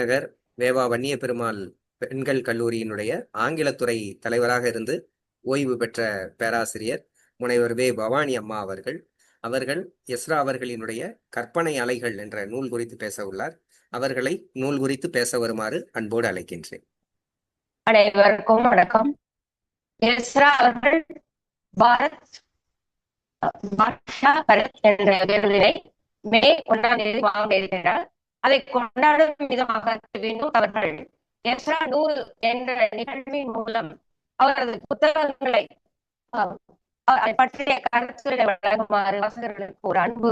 நகர் வேவா வன்னிய பெருமாள் பெண்கள் கல்லூரியினுடைய ஆங்கிலத்துறை தலைவராக இருந்து ஓய்வு பெற்ற பேராசிரியர் முனைவர் வே பவானி அம்மா அவர்கள். அவர்கள் எஸ்ரா அவர்களினுடைய கற்பனை அலைகள் என்ற நூல் குறித்து பேச உள்ளார். அவர்களை நூல் குறித்து பேச வருமாறு அன்போடு அழைக்கின்றேன். அனைவருக்கும் வணக்கம். எஸ்ரா அவர்கள் பாரத் பாட்ஷா பரத் என்ற விருதினை மே ஒன்றாம் தேதி வாங்க இருக்கிறார். அதை கொண்டாடும் விதமாக வினோத் அவர்கள். எஸ்ரா நூறு என்ற நிகழ்வின் மூலம் அவரது புத்தகங்களை பற்றிய கருத்துக்களை வழங்குமாறு வாசகர்களுக்கு ஒரு அன்பு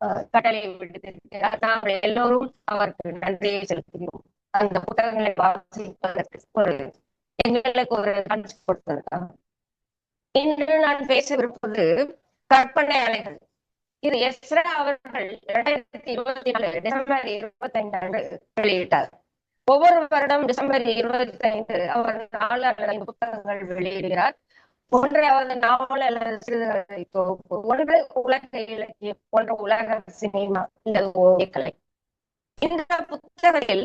அஹ், கட்டளை விடுத்திருக்கிறார். நாம் எல்லோரும் அவருக்கு நன்றியை செலுத்துகிறோம். அந்த புத்தகங்களை வாசிப்பதற்கு ஒரு எங்களுக்கு ஒரு சான்ஸ் கொடுத்திருக்காங்க இன்று நான் பேசவிருப்பது கற்பனை அலைகள். இது எஸ்ரா அவர்கள் இரண்டாயிரத்தி இருபத்தி நாலு டிசம்பர் இருபத்தி ஐந்து அன்று வெளியிட்டார். ஒவ்வொரு வருடம் டிசம்பர் இருபத்தி ஐந்து அவர் நாலு அல்லது புத்தகங்கள் வெளியிடுகிறார். ஒன்றாவது நாவல் அல்லது சிறுகதை தொகுப்பு ஒன்று உலக இலக்கியம் ஒன்று உலக சினிமா அல்லது ஓவியக்கலை. இந்த புத்தகத்தில்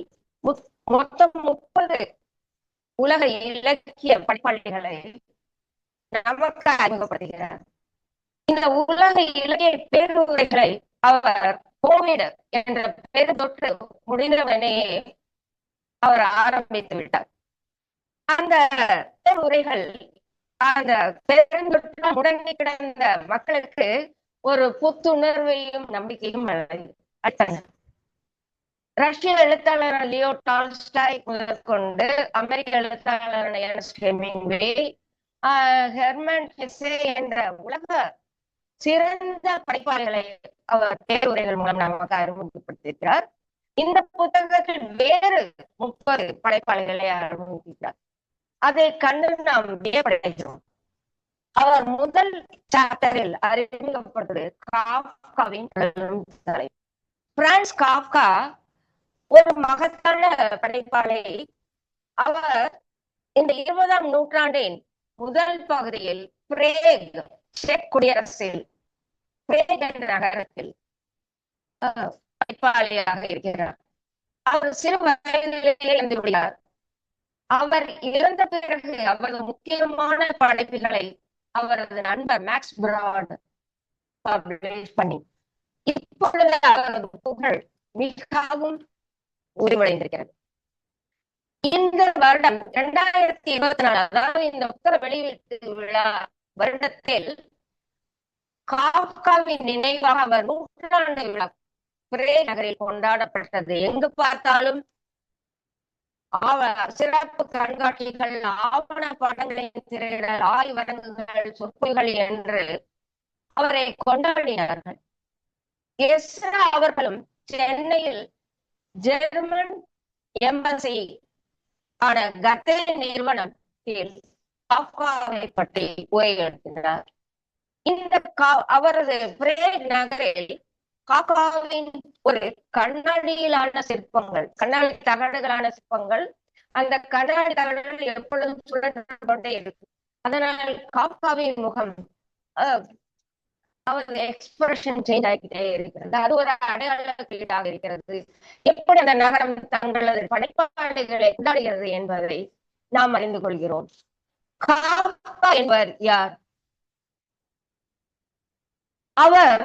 மொத்தம் முப்பது உலக இலக்கிய படைப்பாளிகளை நமக்கு அறிமுகப்படுத்துகிறார். இந்த உலக இலக்கிய பேருரைகளை அவர் கோவிட் என்ற பெரு தொற்று முடிந்தவனையே அவர் ஆரம்பித்து விட்டார். அந்த பேருரைகள் அந்த பெருந்தொற்றால் முடங்கி கிடந்த மக்களுக்கு ஒரு புத்துணர்வையும் நம்பிக்கையும் அளித்தன. ரஷ்ய எழுத்தாளர் லியோ டால்ஸ்டாய் முதற்கொண்டு அமெரிக்க எழுத்தாளர் ஹெர்மன் ஹெசே என்ற உலக சிறந்த படைப்பாளிகளை அவர் பேருரைகள் மூலம் நமக்கு அறிமுகப்படுத்தியிருக்கிறார். இந்த புத்தகத்தில் வேறு முப்பது படைப்பாளிகளை அறிமுகிக்கிறார் அதை கண்டு நாம் வியப்படைகிறோம். அவர் முதல் சாப்டரில் அறிமுகப்படுவது காஃப்காவின் தலை பிரான்ஸ் காஃப்கா ஒரு மகத்தான படைப்பாளை. அவர் இந்த இருபதாம் நூற்றாண்டின் முதல் பகுதியில் பிரேக் செக் குடியரசில் பிரேக் நகரத்தில் படிப்பாளியாக இருக்கிறார். அவர் சிறு வயதிலேயே இறந்து அவர் இறந்த பிறகு அவரது முக்கியமான படைப்புகளை அவரது நண்பர் மேக்ஸ் பிராட் பப்ளிஷ் பண்ணி இப்பொழுது அவரது புகழ் மிகவும் உருவடைந்திருக்கிறது. இந்த வருடம் இரண்டாயிரத்தி இருபத்தி நாலு அதாவது இந்த புத்தக வெளியீட்டு விழா வருடத்தில் காஃப்காவின் நினைவாக அவர் நூற்றாண்டு விழா பிரே நகரில் கொண்டாடப்பட்டது. எங்கு பார்த்தாலும் சிறப்பு கண்காட்சிகள் ஆவண படங்களின் திரையிடல் ஆய்வரங்குகள் சொற்பொழிகள் என்று அவரை கொண்டாடினார்கள். எஸ்ரா அவர்களும் சென்னையில் ஜெர்மன் எம்பசி ஆன கத்தே நிறுவனத்தில் பற்றி உரை இந்த கா- அவரது பிரேக் நகரில் காக்காவின் ஒரு கண்ணாடியிலான சிற்பங்கள் கண்ணாடி தகடுகளான சிற்பங்கள் அந்த கண்ணாடி தகடுகள் எப்பொழுதும் சுழன்று கொண்டே இருக்கு அதனால் காக்காவின் முகம் அவரது எக்ஸ்பிரஷன் சேஞ்ச் ஆகிக்கிட்டே இருக்கிறது. அது ஒரு அடையாள இருக்கிறது. எப்படி அந்த நகரம் தங்களது படைப்பாளிகளை கொண்டாடுகிறது என்பதை நாம் அறிந்து கொள்கிறோம். காக்கா என்பவர் யார்? அவர்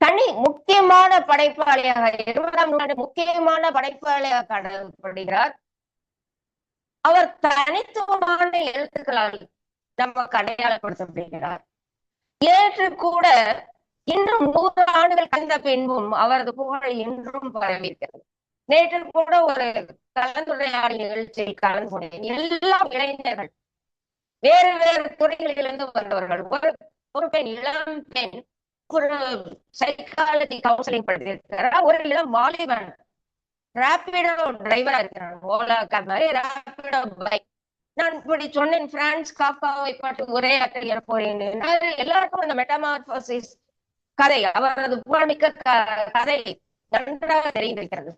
தனி முக்கியமான படைப்பாளியாக இருபதாம் நூற்றாண்டு முக்கியமான படைப்பாளியாக கருதப்படுகிறார். அவர் தனித்துவமான எழுத்துக்களால் நமக்கு அடையாளப்படுத்தப்படுகிறார் ஏற்று கூட இன்னும் நூறு ஆண்டுகள் கழிந்த பின்பும் அவரது புகழ் இன்றும் பரவியிருக்கிறது. நேற்று கூட ஒரு கலந்துரையாடல் நிகழ்ச்சியில் கலந்து கொண்டேன். எல்லாம் இளைஞர்கள் வேறு வேறு துறைகளிலிருந்து வந்தவர்கள். ஒரு ஒரு பெண் இளம் பெண் ஒரு சைக்காலஜி கவுன்சிலிங் படித்திருக்கிறார் ஒரு இல்ல மாலிவன் ராபிடோ டிரைவரா இருக்கிறான். ஓலா கார் மாதிரி ராபிடோ பைக் நான் இப்படி சொன்னேன் பிரான்ஸ் காஃபாவை பாட்டு ஒரே உரையாற்ற போறேன் எல்லாருக்கும் அந்த மெட்டமார்போசிஸ் கதை அவரது புகழ்மிக்க கதை நன்றாக தெரிந்திருக்கிறது.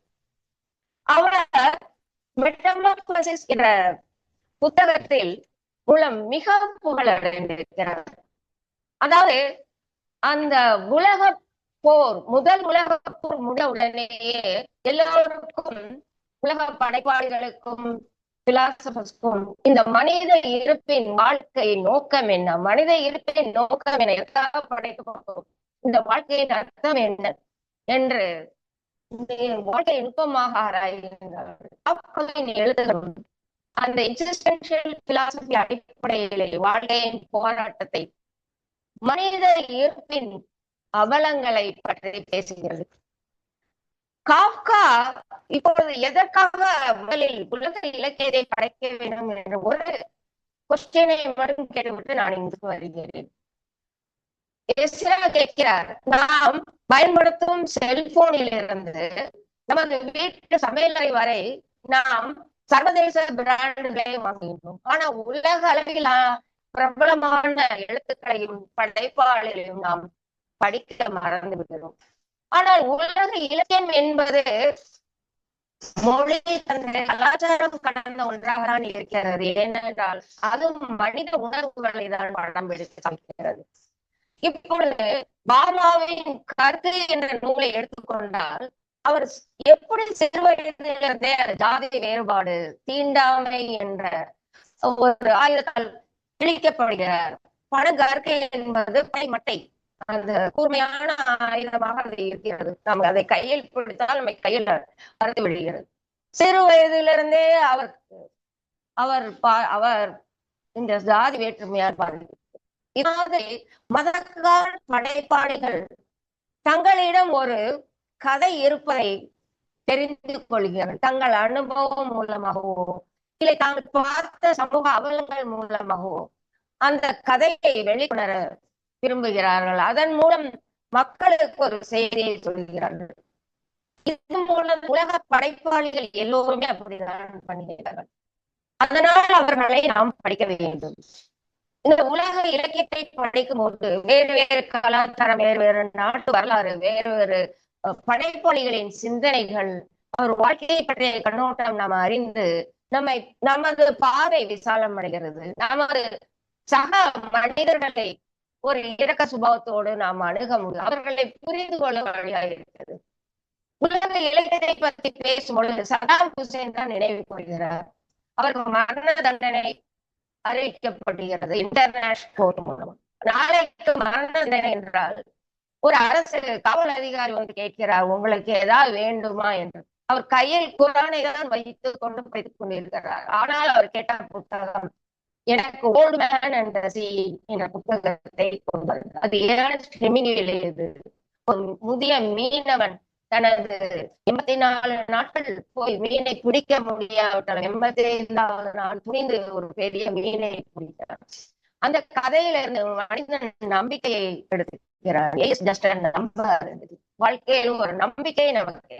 அவர் மெட்டமார்போசிஸ் என்ற புத்தகத்தில் உள்ள மிக புகழ் அடைந்திருக்கிறார் அதாவது அந்த உலக போர் முதல் உலக போர் முடிந்த உடனேயே எல்லோருக்கும் உலக படைப்பாளிகளுக்கும் பிலாசபர்ஸ்க்கும் இந்த மனித இருப்பின் வாழ்க்கை நோக்கம் என்ன? மனித இருப்பின் நோக்கம் என்ன? எதற்காக படைக்கப்பட்டோம் இந்த வாழ்க்கையின் அர்த்தம் என்ன? என்று வாழ்க்கை நுட்பமாக ஆராய்கின்றார்கள் டாப்களின் அந்த எக்ஸிஸ்டன்ஷியல் பிலாசபி அடிப்படையிலே வாழ்க்கையின் போராட்டத்தை மனித இருப்பின் அவலங்களை பற்றி பேசுகிறது. காப்கா இப்பொழுது எதற்காக முதலில் உலக இலக்கியத்தை படைக்க வேண்டும் என்ற ஒரு கொஸ்டினை மட்டும் கேட்டுவிட்டு நான் இங்கு வருகிறேன். கேட்கிறார் நாம் பயன்படுத்தும் செல்போனில் இருந்து நமது வீட்டு சமையலறை வரை நாம் சர்வதேச பிராண்டுகளை வாங்குகின்றோம். ஆனா உலக அளவில் பிரபலமான எழுத்துக்களையும் படைப்பாளர்களையும் நாம் படிக்க மறந்து விடுகிறோம் ஆனால் உலக இலக்கியம் என்பது மொழி தந்த கலாச்சாரம் கடந்த ஒன்றாக தான் இருக்கிறது. ஏனென்றால் அது மனித உணர்வுகளை தான் படம் எடுத்து காமிக்கிறது. இப்பொழுது பாபாவின் கருத்து என்ற நூலை எடுத்துக்கொண்டால் அவர் எப்படி சிறுவயதிலிருந்தே ஜாதி வேறுபாடு தீண்டாமை என்ற ஒரு ஆயுதத்தால் இணைக்கப்படுகிறார். பணங்கற்கை என்பது பனைமட்டை அந்த கூர்மையான ஆயுதமாக அது இருக்கிறது. நம்ம அதை கையில் பிடித்தால் நம்மை கையில் அறுத்து விடுகிறது. சிறு வயதிலிருந்தே அவர் அவர் அவர் இந்த ஜாதி வேற்றுமையால் பாதிக்கிறது இதாவது மதக்கார படைப்பாளிகள் தங்களிடம் ஒரு கதை இருப்பதை தெரிந்து கொள்கிறார்கள். தங்கள் அனுபவம் மூலமாகவோ இல்லை தாங்கள் பார்த்த சமூக அவலங்கள் மூலமாகவோ அந்த கதையை வெளிக்கொணர விரும்புகிறார்கள். அதன் மூலம் மக்களுக்கு ஒரு செய்தியை சொல்கிறார்கள். இது மூலம் உலக படைப்பாளிகள் எல்லோருமே அப்படிதான் பண்ணுகிறார்கள் அதனால் அவர்களை நாம் படிக்க வேண்டும். இந்த உலக இலக்கியத்தை படிக்கும் போது வேறு வேறு கலாச்சாரம் வேறு வேறு நாட்டு வரலாறு வேறு வேறு படைப்பாளிகளின் சிந்தனைகள் அவர் வாழ்க்கையை பற்றிய கண்ணோட்டம் நாம் அறிந்து நம்மை நமது பாதை விசாலம் அடைகிறது. நமது சக மனிதர்களை ஒரு இரக்க சுபாவத்தோடு நாம் அணுக முடியும். அவர்களை புரிந்து கொள்ள வழியாக இருக்கிறது. உலக இலக்கியத்தை பற்றி பேசும்பொழுது சதாம் ஹுசேன் தான் நினைவு கொள்கிறார் அவருக்கு மரண தண்டனை அறிவிக்கப்படுகிறது இன்டர்நேஷனல் கோர்ட் மூலம். நாளைக்கு மரண தண்டனை என்றால் ஒரு அரசு காவல் அதிகாரி வந்து கேட்கிறார் உங்களுக்கு ஏதாவது வேண்டுமா? என்று. அவர் கையில் குரானை தான் வைத்துக் கொண்டு படித்துக் கொண்டிருக்கிறார். ஆனால் அவர் கேட்ட புத்தகம் எனக்கு ஓல்டு மேன் அண்ட் சி என்ற புத்தகத்தை கொண்டு அது ஏர்னஸ்ட் ஹெமிங்வேல ஒரு முதிய மீனவன் தனது எண்பத்தி நாலு நாட்கள் போய் மீனை பிடிக்க முடியாவிட்டால் எண்பத்தி ஐந்தாவது நாள் துணிந்து ஒரு பெரிய மீனை பிடித்தார் அந்த கதையில இருந்து மனிதன் நம்பிக்கையை எடுத்துக்கிறார். நம்ப வாழ்க்கையிலும் ஒரு நம்பிக்கை நமக்கு.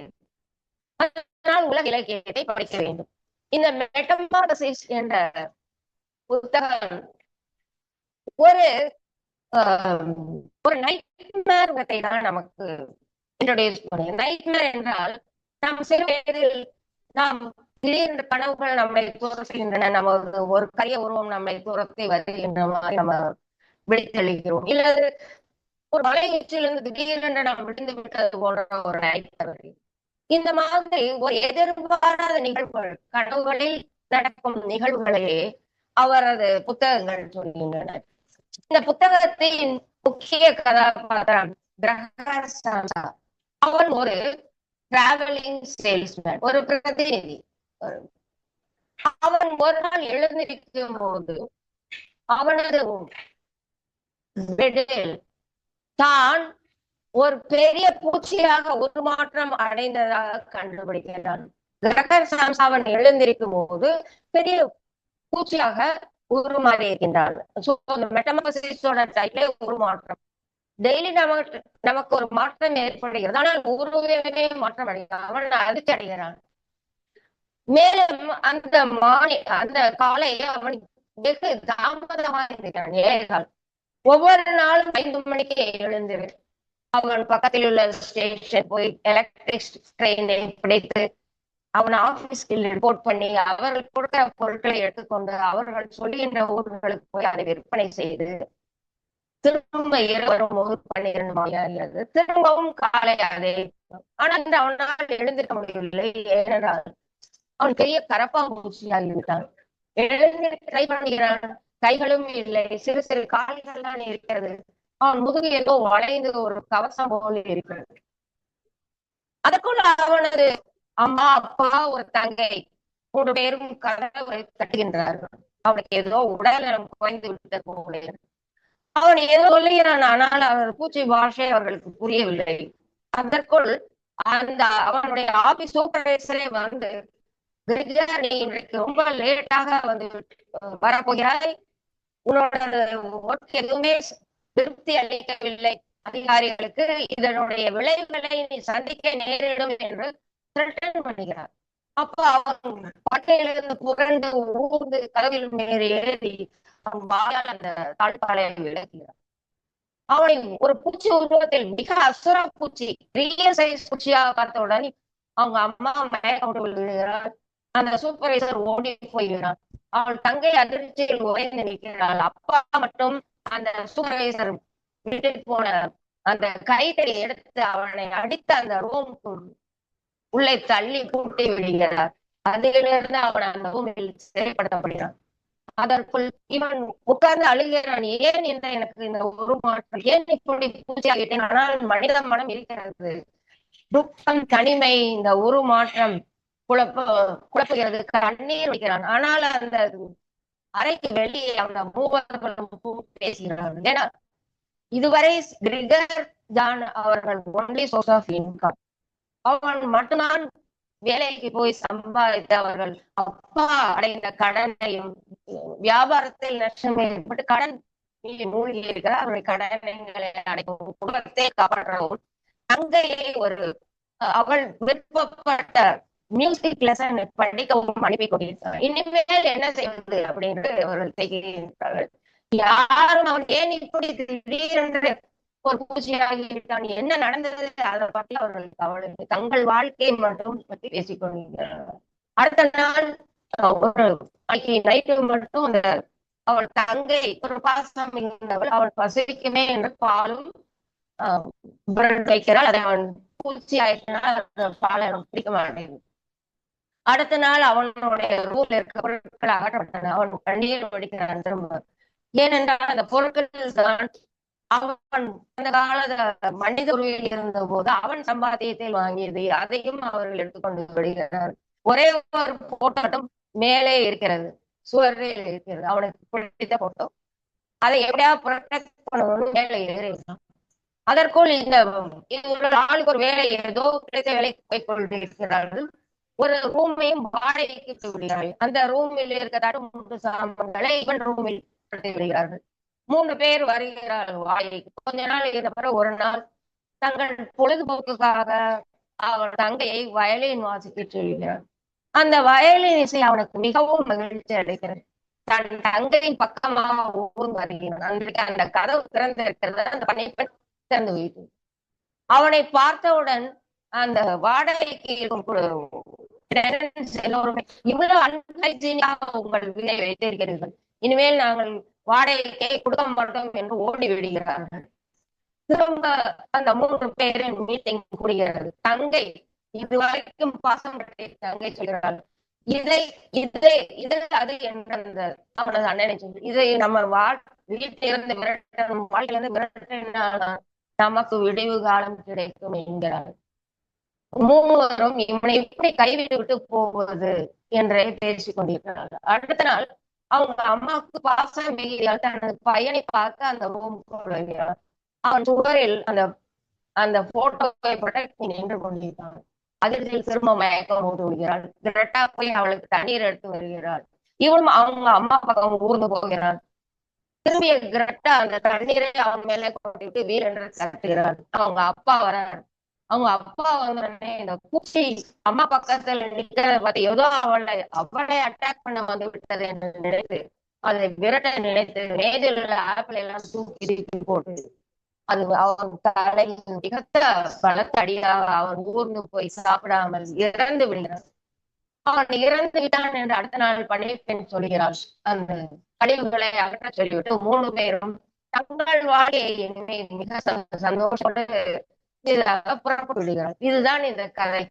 அதனால் உலக இலக்கியத்தை படிக்க வேண்டும். இந்த மெட்டமாரசிஸ் என்ற புத்தகம் ஒரு ஒரு நைட்மேர் தான் நமக்கு இன்ட்ரோடியூஸ் பண்ணி நைட்மேர் என்றால் நாம் சில வயதில் நாம் திடீரென்று கனவுகள் நம்மை துரத்துகின்றன நம்ம ஒரு கரிய உருவம் நம்மை துரத்தி வருகின்ற மாதிரி நம்ம விழித்தெழுகிறோம். இல்லது ஒரு மலை உச்சியிலிருந்து திடீரென்று நாம் விழுந்து விட்டது போன்ற ஒரு நைட்மேர் இந்த மாதிரி ஒரு எதிர்பாராத நிகழ்வுகள் கனவுகளில் நடக்கும் நிகழ்வுகளே அவரது புத்தகங்கள் சொல்கின்றன. இந்த புத்தகத்தின் முக்கிய கதாபாத்திரம் கிரகசாந்தா அவன் ஒரு டிராவலிங் சேல்ஸ்மேன் ஒரு பிரதிநிதி. அவன் ஒரு நாள் எழுந்திருக்கும் போது அவனது பெட்டில் தான் ஒரு பெரிய பூச்சியாக உருமாற்றம் அடைந்ததாக கண்டுபிடிக்கிறான். கிரகர் சாம்சாவன் எழுந்திருக்கும் போது பெரிய பூச்சியாக உருமாறி இருக்கின்றான். சோ அந்த மெட்டமாசிஸோட டைப்ல உருமாற்றம். டெய்லி நமக்கு நமக்கு ஒரு மாற்றம் ஏற்படுகிறது. ஆனால் உருவமே மாற்றம் அடைகிறான் அவன் அதிர்ச்சி அடைகிறான். மேலும் அந்த மாலை அந்த காலை அவன் வெகு தாமதமாக இருக்கிறான் ஏழைகள் ஒவ்வொரு நாளும் ஐந்து மணிக்கு எழுந்திரு அவன் பக்கத்தில் உள்ள ஸ்டேஷன் போய் எலக்ட்ரிக் ட்ரெயினை பிடித்து அவன் ஆபீஸ்க்கு ரிப்போர்ட் பண்ணி அவர்கள் கொடுக்கிற பொருட்களை எடுத்துக்கொண்டு அவர்கள் சொல்லுகின்ற ஊர்களுக்கு போய் அதை விற்பனை செய்து திரும்ப இருவரும் ஒரு பன்னிரண்டு மணி ஆகிறது திரும்பவும் காலை அதே. ஆனால் அவனால் எழுந்திருக்க முடியவில்லை. ஏனென்றால் அவன் பெரிய கரப்பாம்பூச்சியாகி விட்டான். எழுந்து ட்ரை பண்ணுகிறான். கைகளும் இல்லை. சிறு சிறு கால்கள் தான் இருக்கிறது. அவன் முதுகு ஏதோ வளைந்து ஒரு கவசம் போல இருக்கிறது. அதற்குள் அவனது அம்மா அப்பா ஒரு தங்கை மூன்று பேரும் கதவை தட்டுகின்றார்கள். அவனுக்கு ஏதோ உடல் நலம் குறைந்து விட்ட போல. அவன் ஏதோ சொல்லுகிறான் ஆனால் அவர் பூச்சி பாஷை அவர்களுக்கு புரியவில்லை. அதற்குள் அந்த அவனுடைய ஆபீஸ் சூப்பர்வைசரே வந்து கிரிஜா நீ இன்றைக்கு ரொம்ப லேட்டாக வந்து வரப்போகிறாய். உன்னோட ஒர்க் எதுவுமே திருப்தி அளிக்கவில்லை. அதிகாரிகளுக்கு இதனுடைய விளைவுகளை நீ சந்திக்க நேரிடும் என்று திரட்டன் பண்ணுகிறார். அப்ப அவன் பட்டையிலிருந்து புரண்டு ஊர்ந்து கதவில் மேறி ஏறி அவன் வாயால் அந்த தாழ்பாலை விளக்குகிறான். அவனை ஒரு பூச்சி உருவத்தில் மிக அசுர பூச்சி பெரிய சைஸ் பூச்சியாக பார்த்தவுடன் அவங்க அம்மா மயக்கம் விழுகிறாள். அந்த சூப்பர்வைசர் ஓடி போய்கிறான் அவள் தங்கை அதிர்ச்சியில் உறைந்து நிற்கிறாள். அப்பா மட்டும் அந்த சூப்பர்வைசர் வீட்டுக்கு போன அந்த கைதை எடுத்து அவனை அடித்த அந்த ரூம் உள்ளே தள்ளி பூட்டி விடுகிறார். அதிலிருந்து அவன் அந்த ரூமில் சிறைப்படுத்தப்படுகிறான். அதற்குள் இவன் உட்கார்ந்து அழுகிறான். ஏன் இந்த எனக்கு இந்த ஒரு மாற்றம் ஏன் இப்படி பூஜையாகிட்டேன்? ஆனால் மனித மனம் இருக்கிறது. துக்கம் தனிமை இந்த ஒரு மாற்றம் குழப்ப குழப்புகிறது. கண்ணீர் வைக்கிறான் ஆனால் அந்த அறைக்கு வெளியே அந்த மூவர்களும் பேசுகிறார்கள் ஏன்னா இதுவரை கிரிகர் ஜான் அவர்கள் ஒன்லி சோர்ஸ் ஆஃப் இன்கம் அவன் மட்டும்தான் வேலைக்கு போய் சம்பாதித்து அவர்கள் அப்பா அடைந்த கடனையும் வியாபாரத்தில் நஷ்டம் ஏற்பட்டு கடன் மூழ்கி இருக்கிறார் அவருடைய கடனைகளை அடைக்கும் குடும்பத்தை காப்பாற்றவும் தங்கையை ஒரு அவள் விருப்பப்பட்ட மியூசிக் லெசன் படிக்கவும் அனுப்பி கொண்டிருக்கிறார் இனிமேல் என்ன செய்வது அப்படின்ட்டு அவர்கள் செய்கிறார்கள் யாரும் அவன் ஏன் இப்படி திடீரென்று ஒரு பூஜையாகி இருக்கான் என்ன நடந்தது? அதை பற்றி அவர்கள் கவலை தங்கள் வாழ்க்கையை மட்டும் பற்றி பேசிக்கொண்டிருக்கிறார்கள். அடுத்த நாள் ஒரு நைட்டு மட்டும் அந்த அவள் தங்கை ஒரு பாசம் இருந்தவள் அவள் பசிக்குமே என்று பாலும் ஆஹ், பிரெட் வைக்கிறாள். அதை அவன் பூச்சி ஆயிடுச்சுனால் பாலை அவனுக்கு பிடிக்க மாட்டேங்குது. அடுத்த நாள் அவனுடைய ரூம்ல இருக்க பொருட்கள் அகற்றப்பட்டன அவன் கண்ணீர் வடிக்கிறான் திரும்ப. ஏனென்றால் அந்த பொருட்கள் தான் அவன் அந்த கால மனித உருவில் இருந்த போது அவன் சம்பாத்தியத்தில் வாங்கியது. அதையும் அவர்கள் எடுத்துக்கொண்டு விடுகிறார் ஒரே ஒரு போட்டோட்டும் மேலே இருக்கிறது. சுவரில் இருக்கிறது. அவனுக்கு பிடித்த போட்டோ அதை எப்படியாவது புரொடெக்ட் பண்ணணும்னு மேலே ஏறிவிட்டான் அதற்குள் இந்த இது ஆளுக்கு ஒரு வேலை ஏதோ கிடைத்த வேலை போய் கொண்டிருக்கிறார்கள். ஒரு ரூமையும் வாடகைக்கு விடுகிறார்கள். அந்த ரூமில் இருக்க தடுமுட்டு சாமான்களை இவன் ரூமில் விடுகிறார்கள். மூன்று பேர் வருகிறார்கள் வாடகைக்கு. கொஞ்ச நாள் இருந்த பிறகு ஒரு நாள் தங்கள் பொழுதுபோக்குக்காக அவள் தங்கையை வயலின் வாசிக்கிட்டு இருக்கிறார் அந்த வயலின் இசை அவனுக்கு மிகவும் மகிழ்ச்சி அடைகிறது தன் தங்கையின் பக்கமாக ஊர்ந்து வருகிறான். அன்றைக்கு அந்த கதவு திறந்து இருக்கிறது அந்த பணிப்பெண் திறந்து வைத்து அவனை பார்த்தவுடன் அந்த வாடகைக்கு இருக்கும் பேரண்ட்ஸ் எல்லோருமே இவ்வளவு அன்ஹைஜீனியாக உங்கள் வீட்டை வைத்திருக்கிறீர்கள். இனிமேல் நாங்கள் வாடகைக்கே கொடுக்க மாட்டோம் என்று ஓடி விடுகிறார்கள். திரும்ப அந்த மூன்று பேரின் மீட்டிங் கூடுகிறது. தங்கை இதுவரைக்கும் பாசம் தங்கை சொல்கிறாள் இதை இதை இது அது என்ற அந்த அவனது அண்ணனை சொல்லி இதை நம்ம வாழ் வீட்டிலிருந்து மிரட்டணும் வாழ்க்கையிலிருந்து மிரட்டினால் நமக்கு விடிவு காலம் கிடைக்கும் என்கிறார் மூவரும் இவனை எப்படி கைவிட்டு விட்டு போவது என்றே பேசிக் கொண்டிருக்கிறார்கள். அடுத்த நாள் அவங்க அம்மாவுக்கு பாசம் மிகுதியால் தனது பையனை பார்க்க அந்த ரூமுக்கு வருகிறார் அவன் சுவரில் அந்த அந்த போட்டோவை ப்ரொடெக்ட் நின்று கொண்டிருக்கான் அதிர்ச்சியில் திரும்ப மயக்கம் ஊட்டு விடுகிறாள் கிரெட்டா போய் அவளுக்கு தண்ணீர் எடுத்து வருகிறாள். இவளும் அவங்க அம்மா பக்கம் ஊர்ந்து போகிறான். திரும்பிய கிரெட்டா அந்த தண்ணீரை அவன் மேலே கொட்டிட்டு வீரென்று கத்துகிறாள். அவங்க அப்பா வரார். அவங்க அப்பா வந்தோடனே இந்த பூச்சி அம்மா பக்கத்துல நிக்கிறத பார்த்து ஏதோ அவளை அவளை அட்டாக் பண்ண வந்து விட்டது என்று நினைத்து அதை விரட்ட நினைத்து மேதில் உள்ள ஆப்பிள் எல்லாம் தூக்கி தூக்கி போட்டு அது அவன் தலை மிகத்த பலத்த அடியாக அவன் ஊர்ந்து போய் சாப்பிடாமல் இறந்து விடுகிறான். அவன் இறந்து விட்டான் என்று அடுத்த நாள் பணிப்பெண் சொல்கிறாள். அந்த கழிவுகளை அகற்ற சொல்லிவிட்டு மூணு பேரும் தங்கள் வாழ்க்கையை மிக சந்தோ- எதிராக புறப்பட்டு விடுகிறார் இதுதான் இந்த கதை.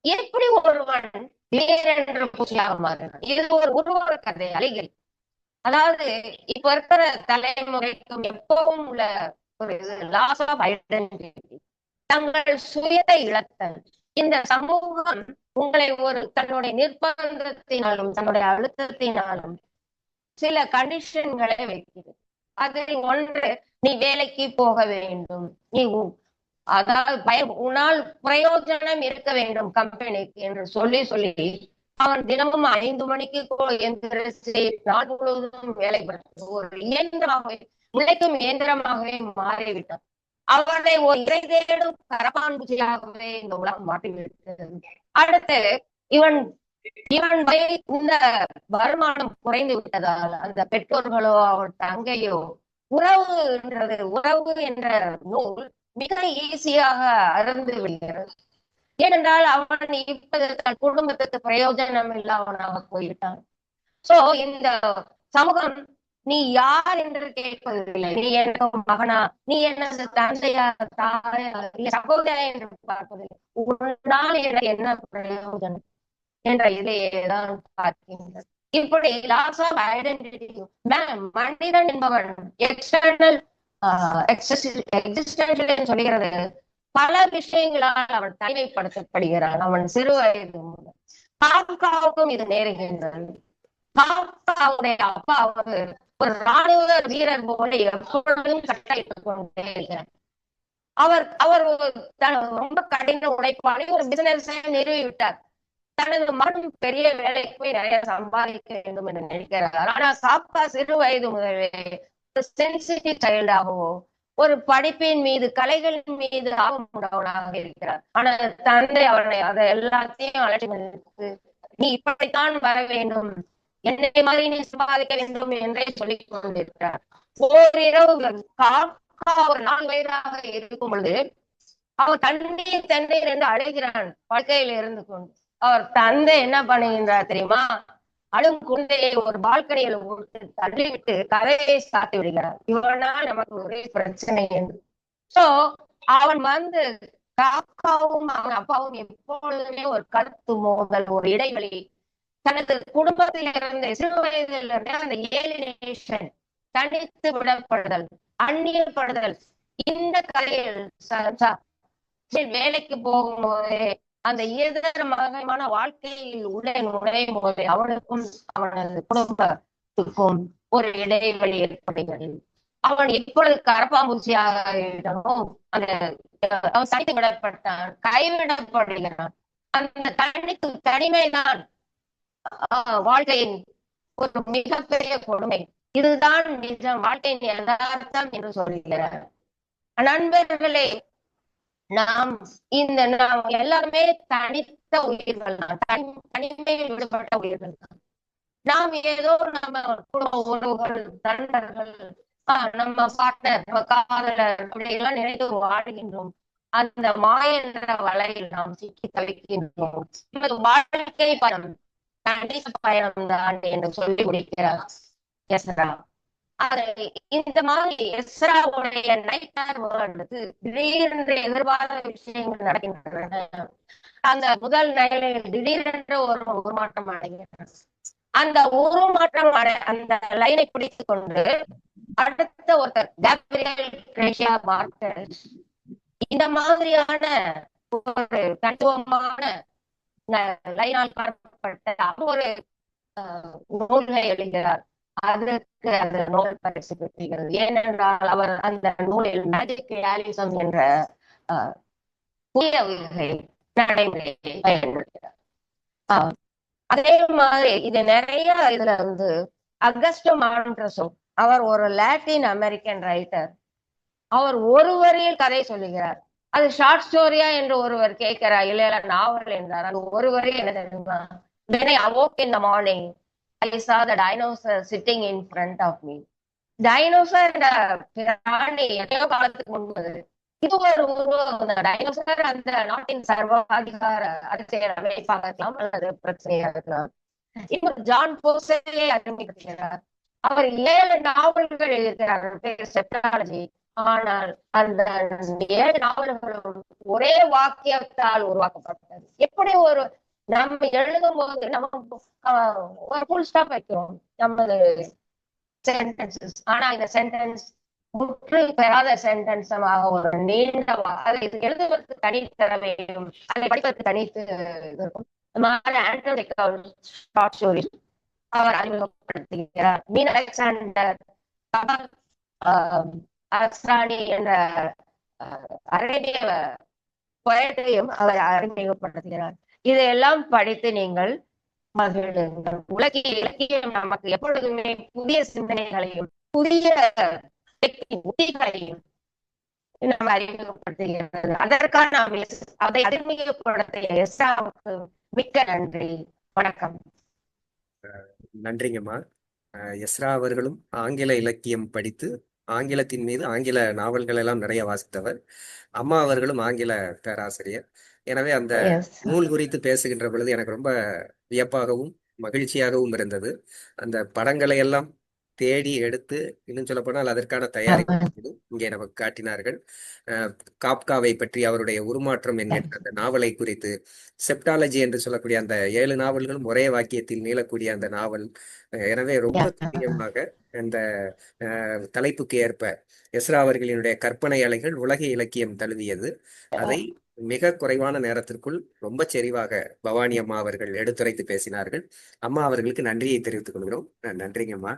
எப்படி ஒருவன் வேறென்ற பூச்சியாக மாறினான் இது ஒரு உருவக கதை அழிகள் அதாவது இப்ப இருக்கிற தலைமுறைக்கும் எப்பவும் உள்ள ஒரு லாஸ் ஆஃப் ஐடென்டிட்டி தங்கள் சுயத்தை இழத்தல். இந்த சமூகம் உங்களை ஒரு தன்னுடைய நிர்பந்தத்தினாலும் தன்னுடைய அழுத்தத்தினாலும் சில கண்டிஷன்களை வைக்கிறது. அதில் ஒன்று நீ வேலைக்கு போக வேண்டும். நீ உ- அதாவது பய உன்னால் பிரயோஜனம் இருக்க வேண்டும் கம்பெனிக்கு என்று சொல்லி சொல்லி அவன் தினமும் ஐந்து மணிக்கு கோ- எந்திரிச்சு நாள் முழுவதும் வேலை பார்த்து ஒரு இயந்திரமாகவே உழைக்கும் இயந்திரமாகவே மாறிவிட்டான். அவனை ஒரு இறை தேடும் கரபான் இந்த உலகம் மாற்றிவிட்டது. அடுத்து இவன் இவன் வய- இந்த வருமானம் குறைந்து விட்டதால் அந்த பெற்றோர்களோ அவன் தங்கையோ உறவுன்றது உறவு என்ற நூல் மிக ஈஸியாக அறந்து விடுகிறது. ஏனென்றால் அவன் இப்போது தன் குடும்பத்துக்கு பிரயோஜனம் இல்லாதவனாக போயிட்டான் சோ இந்த சமூகம் நீ யார் என்று கேட்பதில்லை. நீ என்ன மகனா? நீ என்ன தந்தையா? தாயா? சகோதரா என்று பார்ப்பதில்லை. உன்னால் எனக்கு என்ன பிரயோஜனம் என்ற இதையேதான் பார்க்கின்றது. இப்படி லாஸ் ஆஃப் ஐடென்டிட்டி மனிதன் என்பவன் எக்ஸ்டர்னல் எக்ஸிஸ்டன்ஷியல் சொல்லுகிறது பல விஷயங்களால் அவன் தனிமைப்படுத்தப்படுகிறான். அவன் சிறு வயது முதல். காக்காவுக்கும் இது நேருகின்றது. காக்காவுடைய அப்பா வந்து ஒரு ராணுவ வீரர் போல எப்பொழுதும் கட்டளையிட்டுக் கொண்டே இருக்கிறார். அவர் அவர் ரொம்ப கடின உழைப்பாளி ஒரு பிசினஸ் நிறுவி விட்டார் தனது மகன் பெரிய வேலைக்கு போய் நிறைய சம்பாதிக்க வேண்டும் என்று நினைக்கிறார். ஆனா காக்கா சிறு வயது முதலே சென்சிட்டிவ் சைல்டாகவோ ஒரு படிப்பின் மீது கலைகள் மீது ஆர்வம் இருக்கிறார். ஆனா தந்தை அவனை அதை எல்லாத்தையும் அலட்சி நீ இப்படித்தான் வர வேண்டும். என்னை மாதிரி நீ சம்பாதிக்க வேண்டும் என்றே சொல்லிக் கொண்டிருக்கிறார். ஓரிரவு காக்கா ஒரு நான்கு வயதாக இருக்கும் பொழுது அவர் தண்ணீர் தண்ணீர் என்று அழைகிறான் படுக்கையில் இருந்து கொண்டு அவர் தந்தை என்ன பண்ணுகின்றார் தெரியுமா? அழும் குழந்தையை ஒரு பால்கனியில தள்ளிவிட்டு கதையை சாத்தி விடுகிறார். இவனால் நமக்கு ஒரே பிரச்சனை என்று. சோ அவன் வந்து காக்காவும் அவன் அப்பாவும் எப்பொழுதுமே ஒரு கருத்து மோதல் ஒரு இடைவெளி. தனது குடும்பத்தில் இருந்த சிறு வயதில் இருந்த அந்த ஏலினேஷன் தனித்து விடப்படுதல் அந்நியப்படுதல் இந்த கதையில் வேலைக்கு போகும்போதே அந்த எதிர்மகமான வாழ்க்கையில் உள்ளே நுழையும் போது அவனுக்கும் அவனது குடும்பத்துக்கும் ஒரு இடைவெளி ஏற்படுகிறது. அவன் எப்பொழுது கரப்பாம்பூச்சியாக அந்த அவன் தனித்து விடப்பட்டான் கைவிடப்படுகிறான். அந்த தனித்து தனிமைதான் ஆஹ், வாழ்க்கையின் ஒரு மிகப்பெரிய கொடுமை. இதுதான் நிஜம் வாழ்க்கையின் யதார்த்தம் என்று சொல்கிறார். நண்பர்களே நாம் இந்த நாம் எல்லாருமே தனித்த உயிர்கள் தான். தனி தனிமையில் விடுபட்ட உயிர்கள் தான். நாம் ஏதோ நம்ம குடும்ப உறவுகள் நண்பர்கள் ஆஹ் நம்ம பார்ட்னர் நம்ம காதலர் அப்படியெல்லாம் நினைத்து வாழ்கின்றோம். அந்த மாய என்ற வலையில் நாம் சிக்கி தவிக்கின்றோம். நமது வாழ்க்கை பயணம் கண்டிப்ப பயணம் தான் என்று சொல்லி முடிக்கிறார். எஸ்ரா அதை இந்த மாதிரி எஸ்ராவுடைய நைட்டார் வேர்ல்டுக்கு திடீரென்று எதிர்பாராத விஷயங்கள் நடக்கின்றன. அந்த முதல் நிலையில் திடீரென்று ஒரு உருமாற்றம் அடைகிறது. அந்த உருமாற்றம் அடை அந்த லைனை பிடித்து கொண்டு அடுத்த ஒருத்தர் கேப்ரியல் கிரேஷியா மார்க்கர் இந்த மாதிரியான ஒரு தத்துவமான லைனால் காணப்பட்ட ஒரு நூல்களை எழுதுகிறார். அதற்கு அந்த நோபல் பரிசு பெறுகிறது ஏனென்றால் அவர் அந்த நூலில் மேஜிக் ரியாலிசம் என்ற புதிய வகை நடைமுறையை பயன்படுத்தினார். அதே மாதிரி இது நிறைய இதுல வந்து அகஸ்டோ மான்ட்ரஸும் அவர் ஒரு லாட்டின் அமெரிக்கன் ரைட்டர் அவர் ஒரு வரியில் கதை சொல்லுகிறார். அது ஷார்ட் ஸ்டோரியா என்று ஒருவர் கேட்கிறார். இல்ல நாவல் என்றார். அது ஒரு வரி என்ன தெரியுமா? When I awoke in I saw the dinosaur sitting in front of me. Dinosaur பிராணி எதையோ காலத்துக்கு முன்பு இது ஒரு உருவம். டைனோசர் அந்த நாட்டின் சர்வாதிகார அரசியல் அமைப்பாக இருக்கலாம் அல்லது பிரச்சனையாக இருக்கலாம். இப்போ ஜான் போசே அறிமுகப்படுத்துகிறார் அவர் ஏழு நாவல்கள் எழுதுகிறார் பேர் செப்டாலஜி. ஆனால் அந்த ஏழு நாவல்களும் ஒரே வாக்கியத்தால் உருவாக்கப்பட்டது. எப்படி ஒரு நம்ம எழுதும் போது நம்ம ஒரு ஃபுல் ஸ்டாப் வைக்கிறோம். நமது சென்டென்சஸ் ஆனா இந்த சென்டென்ஸ் முற்று பெறாத சென்டென்ஸமாக ஒரு நீண்டவா அதை இது எழுதுவதற்கு தனி திறமையும் அதை படிப்பதற்கு தனித்து இருக்கும். அவர் அறிமுகப்படுத்துகிறார். மீன் அலெக்சாண்டர் ஆஹ், அஸ்ரானி என்ற அரேபிய போயட்டையும் அவர் அறிமுகப்படுத்துகிறார். இதையெல்லாம் படித்து நீங்கள் மகிழுங்கள். உலக இலக்கியம் நமக்கு எப்பொழுதுமே புதிய சிந்தனைகளையும் புதிய உத்திகளையும் நம்ம அறிமுகப்படுத்துகிறது. அதற்காக நாம் அதை அறிமுகப்படுத்திய எஸ்ராவுக்கு மிக்க நன்றி. வணக்கம். நன்றிங்கம்மா. எஸ்ரா அவர்களும் ஆங்கில இலக்கியம் படித்து ஆங்கிலத்தின் மீது ஆங்கில நாவல்கள் எல்லாம் நிறைய வாசித்தவர். அம்மா அவர்களும் ஆங்கில பேராசிரியர். எனவே அந்த. நூல் குறித்து பேசுகின்ற பொழுது எனக்கு ரொம்ப வியப்பாகவும் மகிழ்ச்சியாகவும் இருந்தது. அந்த படங்களை எல்லாம் தேடி எடுத்து இன்னும் சொல்ல போனால் அதற்கான தயாரிப்பு இங்கே நமக்கு காட்டினார்கள். காப்காவை பற்றி அவருடைய உருமாற்றம் என்கின்ற அந்த நாவலை குறித்து செப்டாலஜி என்று சொல்லக்கூடிய அந்த ஏழு நாவல்களும் ஒரே வாக்கியத்தில் நீளக்கூடிய அந்த நாவல் எனவே ரொம்ப. துல்லியமாக அந்த தலைப்புக்கு ஏற்ப எஸ்ரா அவர்களினுடைய கற்பனை அலைகள் உலக இலக்கியம் தழுவியது. அதை மிக குறைவான நேரத்திற்குள் ரொம்ப செறிவாக பவானி அம்மா அவர்கள் எடுத்துரைத்து பேசினார்கள். அம்மா அவர்களுக்கு நன்றியை தெரிவித்துக் கொள்கிறோம். நன்றிங்கம்மா.